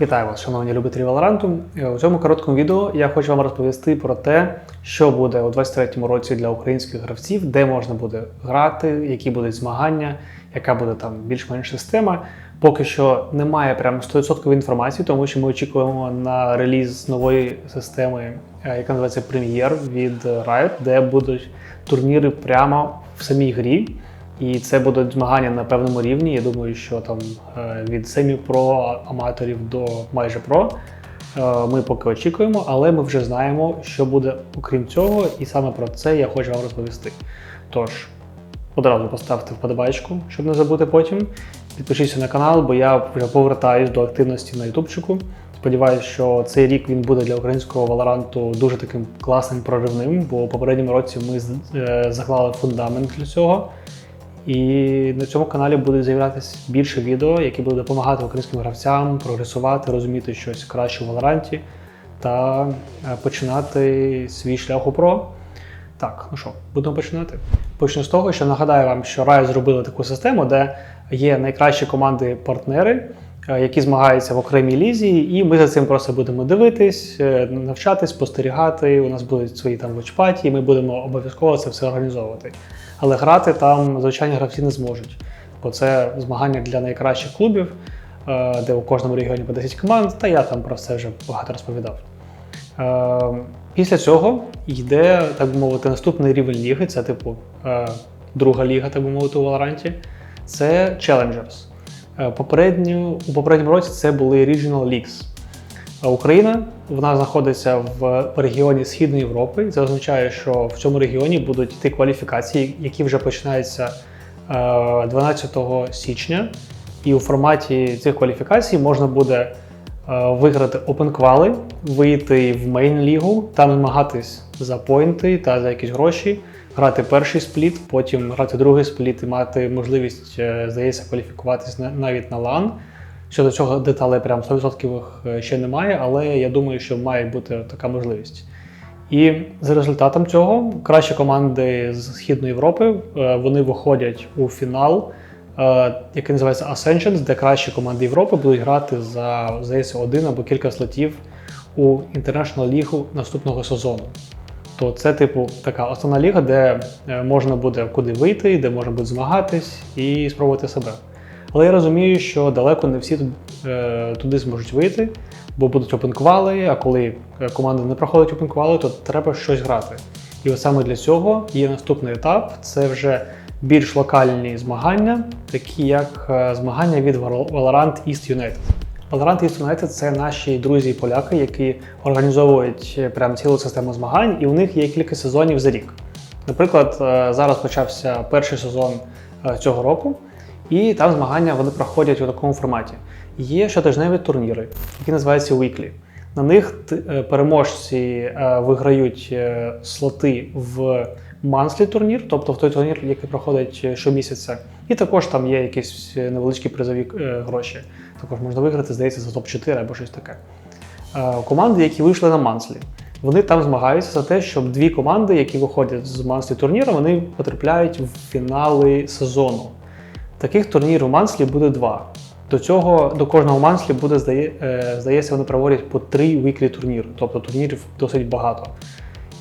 Вітаю вас, шановні любителі Valorant. Е, У цьому короткому відео я хочу вам розповісти про те, що буде у 23-му році для українських гравців, де можна буде грати, які будуть змагання, яка буде там більш-менш система. Поки що немає прям 100% інформації, тому що ми очікуємо на реліз нової системи, е, яка називається Premiere від Riot, де будуть турніри прямо в самій грі. І це будуть змагання на певному рівні. Я думаю, що там е, від семі-про аматорів до майже про. Е, Ми поки очікуємо, але ми вже знаємо, що буде окрім цього, і саме про це я хочу вам розповісти. Тож, одразу поставте вподобайку, щоб не забути потім. Підпишіться на канал, бо я вже повертаюсь до активності на ютубчику. Сподіваюсь, що цей рік він буде для українського Валоранту дуже таким класним проривним, бо у попередньому році ми е, заклали фундамент для цього. І на цьому каналі буде з'являтися більше відео, які будуть допомагати українським гравцям прогресувати, розуміти щось краще в Валоранті та е, починати свій шлях у про. Так, ну що, будемо починати. Почну з того, що нагадаю вам, що Riot зробили таку систему, де є найкращі команди-партнери, які змагаються в окремій лізі, і ми за цим просто будемо дивитись, е, навчатись, спостерігати. У нас будуть свої там вочпаті, ми будемо обов'язково це все організовувати. Але грати там звичайні гравці не зможуть, бо це змагання для найкращих клубів, е, де у кожному регіоні по 10 команд, та я там про це вже багато розповідав. Е, Після цього йде, так би мовити, наступний рівень ліги. Це типу е, друга ліга, так би мовити, у Валоранті. Це Challengers. Е, Попередню, у попередньому році це були Regional Leagues. Україна вона знаходиться в регіоні Східної Європи. Це означає, що в цьому регіоні будуть йти кваліфікації, які вже починаються е, 12 січня. І у форматі цих кваліфікацій можна буде е, виграти Quali, вийти в мейн лігу, там змагатись за поінти та за якісь гроші, грати перший спліт, потім грати другий спліт і мати можливість, е, здається, кваліфікуватись на- навіть на LAN. Щодо цього деталей прям 100% ще немає, але я думаю, що має бути така можливість. І за результатом цього кращі команди з Східної Європи е, вони виходять у фінал, е, який називається Ascensions, де кращі команди Європи будуть грати за здається, один або кілька слотів у International лігу наступного сезону. То це, типу, така основна ліга, де е, можна буде куди вийти, де можна буде змагатись і спробувати себе. Але я розумію, що далеко не всі е, туди зможуть вийти, бо будуть опенквали, а коли е, команда не проходить опенквали, то треба щось грати. І от саме для цього є наступний етап це вже більш локальні змагання, такі як змагання від Valorant East United. Valorant East United – це наші друзі поляки, які організовують е, прям цілу систему змагань, і у них є кілька сезонів за рік. Наприклад, е, зараз почався перший сезон е, цього року, і там змагання вони проходять у такому форматі. Є щотижневі турніри, які називаються Weekly. На них переможці виграють слоти в манслі турнір, тобто той турнір, який проходить е, щомісяця. І також там є якісь е, невеличкі призові е, гроші. Також можна виграти, здається, за топ-4 або щось таке. Команди, які вийшли на манслі, вони там змагаються за те, щоб дві команди, які виходять з манслі турніру, вони потрапляють в фінали сезону. Таких турнірів у Манслі буде два. До цього до кожного манслі буде здає, здається, вони проводять по три віклі турніри, тобто турнірів досить багато.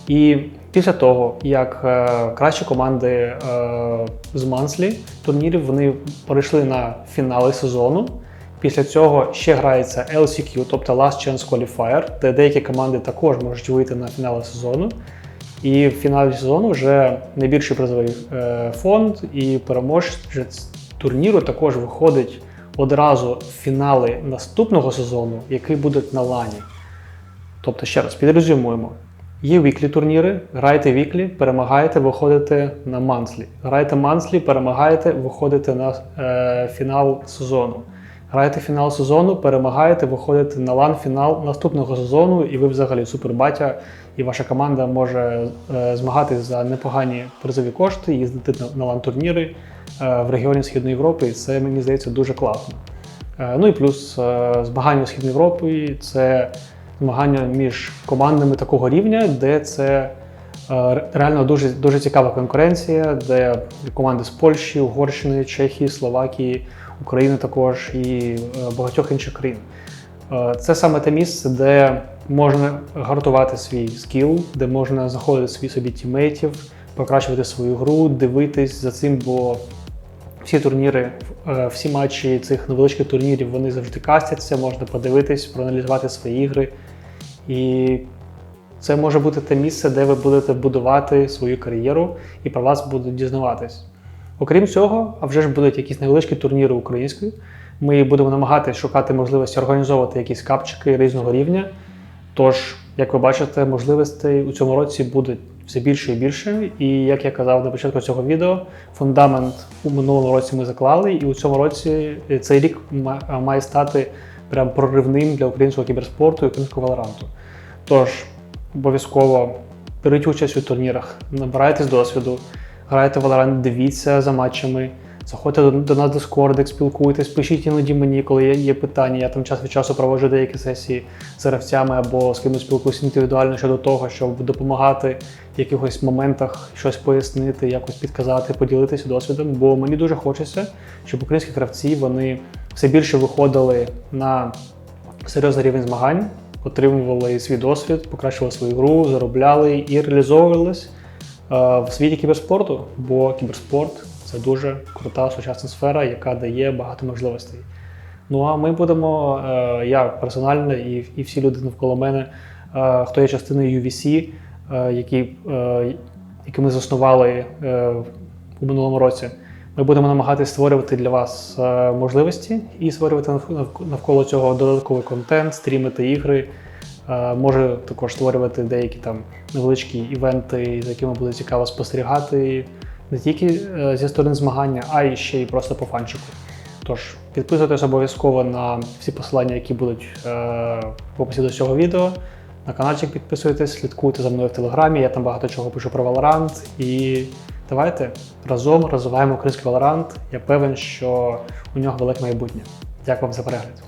І після того, як е, кращі команди е, з манслі турнірів вони перейшли на фінали сезону. Після цього ще грається LCQ, тобто Last Chance Qualifier, де деякі команди також можуть вийти на фінали сезону. І в фіналі сезону вже найбільший призовий е, фонд і переможець турніру також виходить одразу в фінали наступного сезону, який буде на лані. Тобто, ще раз підрезюмуємо. Є віклі турніри, граєте віклі, перемагаєте, виходите на манслі. Граєте манслі, перемагаєте, виходите на е, фінал сезону. Граєте фінал сезону, перемагаєте, виходите на лан-фінал наступного сезону, і ви взагалі супербатя, і ваша команда може е, змагатись за непогані призові кошти, їздити на, на лан-турніри е, в регіоні Східної Європи. І це мені здається дуже класно. Е, Ну і плюс е, змагання у Східній Європі це змагання між командами такого рівня, де це е, реально дуже, дуже цікава конкуренція, де команди з Польщі, Угорщини, Чехії, Словакії, України також і е, багатьох інших країн. Е, Це саме те місце, де можна гартувати свій скіл, де можна знаходити свій собі тімейтів, покращувати свою гру, дивитись за цим, бо всі турніри, всі матчі цих невеличких турнірів вони завжди кастяться, можна подивитись, проаналізувати свої ігри. І це може бути те місце, де ви будете будувати свою кар'єру і про вас будуть дізнаватись. Окрім цього, а вже ж будуть якісь невеличкі турніри української. Ми будемо намагатися шукати можливості організовувати якісь капчики різного рівня. Тож, як ви бачите, можливостей у цьому році буде все більше і більше. І як я казав на початку цього відео, фундамент у минулому році ми заклали, і у цьому році е, цей рік ма- має стати прям проривним для українського кіберспорту і українського валоранту. Тож обов'язково беріть участь у турнірах, набирайтесь досвіду, грайте в Valorant, дивіться за матчами, заходьте до, нас в Discord, спілкуйтесь, пишіть іноді мені, коли є питання. Я там час від часу проводжу деякі сесії з гравцями або з кимось спілкуюся індивідуально щодо того, щоб допомагати в якихось моментах щось пояснити, якось підказати, поділитися досвідом. Бо мені дуже хочеться, щоб українські гравці вони все більше виходили на серйозний рівень змагань, отримували свій досвід, покращували свою гру, заробляли і реалізовувались е, в світі кіберспорту, бо кіберспорт це дуже крута сучасна сфера, яка дає багато можливостей. Ну а ми будемо, е, я персонально і, і всі люди навколо мене, е, хто є частиною UVC, які, які ми заснували у минулому році. Ми будемо намагатися створювати для вас е, можливості і створювати навк- навк- навколо цього додатковий контент, стрімити ігри. Е, Може також створювати деякі там невеличкі івенти, за якими буде цікаво спостерігати не тільки е, зі сторони змагання, а й ще й просто по фанчику. Тож підписуйтесь обов'язково на всі посилання, які будуть в описі до цього відео. На каналчик підписуйтесь, слідкуйте за мною в телеграмі. Я там багато чого пишу про Valorant. І давайте разом розвиваємо український Valorant. Я певен, що у нього велике майбутнє. Дякую вам за перегляд.